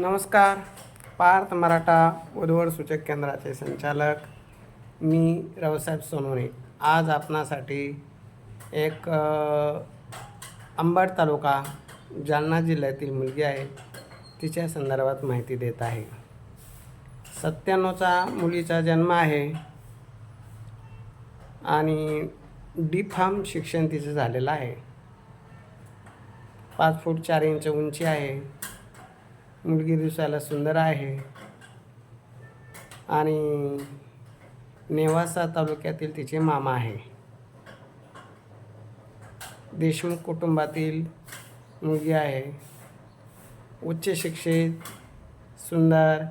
नमस्कार पार्थ मराठा वधूवर सूचक केंद्राचे संचालक मी रावसाहेब सोनवणे. आज आपणासाठी एक अंबड तालुका जालना जिल्ह्यातील मुलगी आहे तिच्या संदर्भात माहिती देत आहे. सत्त्याण्णवचा मुलीचा जन्म आहे आणि डी फार्म शिक्षण तिचं झालेलं आहे. पाच फूट चार इंच उंची आहे. मुलगी दिसायला सुंदर आहे. आणि नेवासा तालुक्यातील तिचे मामा आहे. देशमुख कुटुंबातील मुलगी आहे. उच्च शिक्षित सुंदर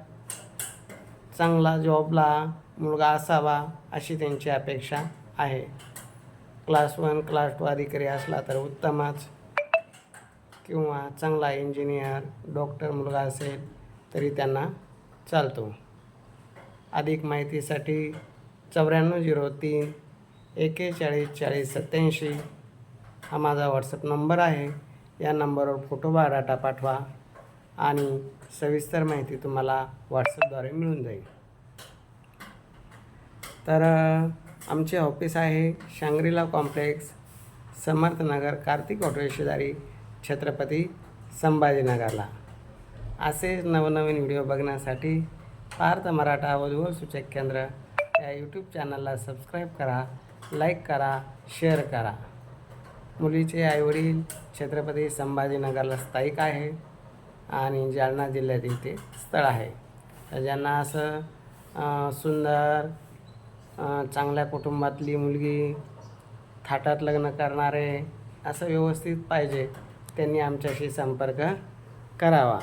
चांगला जॉबला मुलगा असावा अशी त्यांची अपेक्षा आहे. क्लास वन क्लास टू अधिकारी असला तर उत्तमच. किंवा चांगला इंजिनियर डॉक्टर मुलगा असेल तरी त्यांना चालतो. अधिक माहितीसाठी चौऱ्याण्णव झिरो तीन एकेचाळीस चाळीस सत्याऐंशी हा माझा व्हॉट्सअप नंबर आहे. या नंबरवर फोटो बायोडाटा पाठवा आणि सविस्तर माहिती तुम्हाला व्हॉट्सअपद्वारे मिळून जाईल. तर आमचे ऑफिस आहे Shangrila complex Samarthnagar Kartik hotel शेजारी छत्रपती संभाजीनगरला. असेच नवनवीन व्हिडिओ बघण्यासाठी पार्थ मराठा वधूवर सूचक केंद्र या यूट्यूब चॅनलला सबस्क्राईब करा लाईक करा शेअर करा. मुलीचे आईवडील छत्रपती संभाजीनगरला स्थायिक आहे आणि जालना जिल्ह्यातील ते स्थळ आहे. तर ज्यांना असं सुंदर चांगल्या कुटुंबातली मुलगी थाटात लग्न करणारे असं व्यवस्थित पाहिजे त्यांनी आमच्याशी संपर्क करावा.